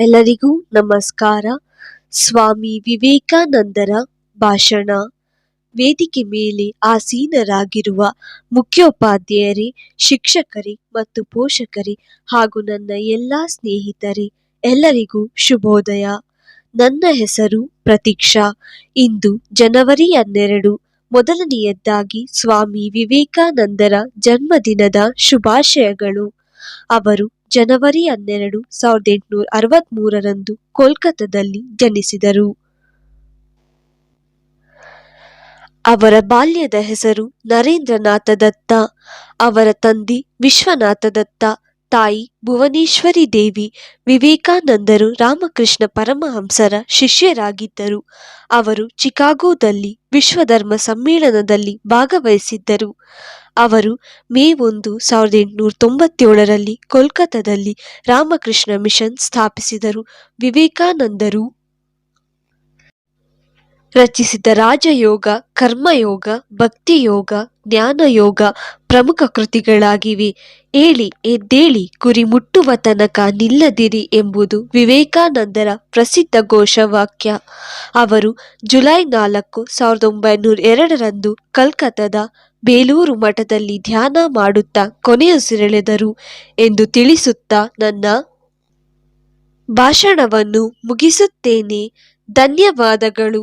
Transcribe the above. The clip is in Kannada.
ಎಲ್ಲರಿಗೂ ನಮಸ್ಕಾರ. ಸ್ವಾಮಿ ವಿವೇಕಾನಂದರ ಭಾಷಣ. ವೇದಿಕೆ ಮೇಲೆ ಆಸೀನರಾಗಿರುವ ಮುಖ್ಯೋಪಾಧ್ಯಾಯರೇ, ಶಿಕ್ಷಕರೇ ಮತ್ತು ಪೋಷಕರೇ ಹಾಗೂ ನನ್ನ ಎಲ್ಲ ಸ್ನೇಹಿತರೇ, ಎಲ್ಲರಿಗೂ ಶುಭೋದಯ. ನನ್ನ ಹೆಸರು ಪ್ರತೀಕ್ಷಾ. ಇಂದು ಜನವರಿ ಹನ್ನೆರಡು, ಮೊದಲನೆಯದ್ದಾಗಿ ಸ್ವಾಮಿ ವಿವೇಕಾನಂದರ ಜನ್ಮದಿನದ ಶುಭಾಶಯಗಳು. ಅವರು ಜನವರಿ ಹನ್ನೆರಡು ಸಾವಿರದ ಎಂಟುನೂರ ಅರವತ್ಮೂರರಂದು ಕೋಲ್ಕತ್ತಾದಲ್ಲಿ ಜನಿಸಿದರು. ಅವರ ಬಾಲ್ಯದ ಹೆಸರು ನರೇಂದ್ರನಾಥ ದತ್ತ, ಅವರ ತಂದೆ ವಿಶ್ವನಾಥ ದತ್ತ ತಾಯಿ ಭುವನೇಶ್ವರಿ ದೇವಿ, ವಿವೇಕಾನಂದರು, ರಾಮಕೃಷ್ಣ ಪರಮಹಂಸರ ಶಿಷ್ಯರಾಗಿದ್ದರು. ಅವರು ಚಿಕಾಗೋದಲ್ಲಿ ವಿಶ್ವಧರ್ಮ ಸಮ್ಮೇಳನದಲ್ಲಿ ಭಾಗವಹಿಸಿದ್ದರು. ಅವರು ಮೇ ಒಂದು, ಸಾವಿರದ ಎಂಟುನೂರ ತೊಂಬತ್ತೇಳರಲ್ಲಿ ಕೋಲ್ಕತ್ತಾದಲ್ಲಿ ರಾಮಕೃಷ್ಣ ಮಿಷನ್ ಸ್ಥಾಪಿಸಿದರು. ವಿವೇಕಾನಂದರು ರಚಿಸಿದ ರಾಜಯೋಗ, ಕರ್ಮಯೋಗ, ಭಕ್ತಿಯೋಗ ಜ್ಞಾನಯೋಗ ಪ್ರಮುಖ ಕೃತಿಗಳಾಗಿವೆ. ಏಳಿ ಎದ್ದೇಳಿ ಗುರಿ ಮುಟ್ಟುವ ತನಕ ನಿಲ್ಲದಿರಿ ಎಂಬುದು ವಿವೇಕಾನಂದರ ಪ್ರಸಿದ್ಧ ಘೋಷವಾಕ್ಯ. ಅವರು ಜುಲೈ ನಾಲ್ಕು, ಸಾವಿರದ ಒಂಬೈನೂರ ಎರಡರಂದು ಕಲ್ಕತ್ತಾದ ಬೇಲೂರು ಮಠದಲ್ಲಿ ಧ್ಯಾನ ಮಾಡುತ್ತಾ ಕೊನೆಯುಸಿರೆಳೆದರು ಎಂದು ತಿಳಿಸುತ್ತಾ ನನ್ನ ಭಾಷಣವನ್ನು ಮುಗಿಸುತ್ತೇನೆ. ಧನ್ಯವಾದಗಳು.